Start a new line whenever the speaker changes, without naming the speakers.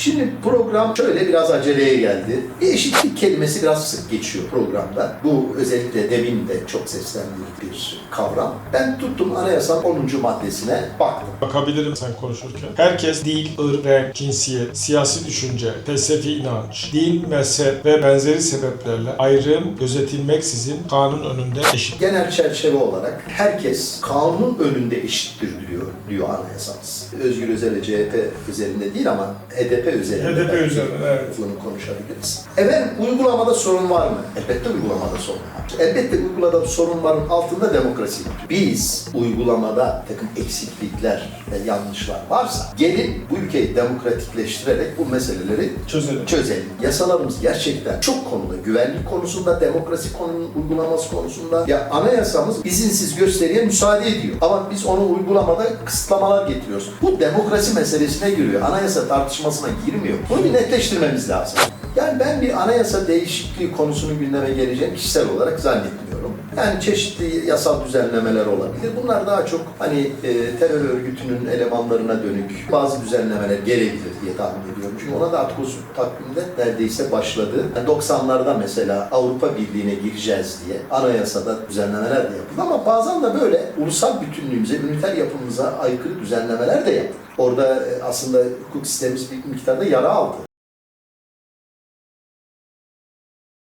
Şimdi program şöyle biraz aceleye geldi. Eşitlik kelimesi biraz sık geçiyor programda. Bu özellikle demin de çok seslendiği bir kavram. Ben tuttum anayasanın 10. maddesine baktım.
Bakabilirim sen konuşurken. Herkes dil, ırk, renk, cinsiyet, siyasi düşünce, felsefi inanç, din, mezhep ve benzeri sebeplerle ayrım gözetilmeksizin kanun önünde eşit.
Genel çerçeve olarak herkes kanun önünde eşittir diyor, diyor anayasamız. Özgür Özel CHP üzerinde değil ama HDP üzerinde.
HDP
belki
üzerinde, evet.
Bunu konuşabiliriz. Efendim uygulamada sorun var mı? Elbette uygulamada sorun var. Elbette uygulamada sorunların altında demokrasi var. Biz uygulamada takım eksiklikler ve yanlışlar varsa gelin bu ülkeyi demokratikleştirerek bu meseleleri
Çözelim.
çözelim. Yasalarımız gerçekten çok konuda, güvenlik konusunda, demokrasi konunun uygulaması konusunda ya anayasamız izinsiz gösteriye müsaade ediyor. Ama biz onu uygulamada kısıtlamalar getiriyoruz. Bu demokrasi meselesine giriyor. Anayasa tartışmasına girmiyor. Bunu bir netleştirmemiz lazım. Yani ben bir anayasa değişikliği konusunu gündeme geleceğini kişisel olarak zannetmiyorum. Yani çeşitli yasal düzenlemeler olabilir. Bunlar daha çok hani e, terör örgütünün elemanlarına dönük bazı düzenlemeler gelebilir diye tahmin ediyorum. Çünkü ona da Atkus takvimde neredeyse başladı. Yani 90'larda mesela Avrupa Birliği'ne gireceğiz diye anayasada düzenlemeler de yapıldı ama bazen de böyle ulusal bütünlüğümüze, üniter yapımıza aykırı düzenlemeler de yapıldı. Orada e, aslında hukuk sistemimiz bir miktarda yara aldı.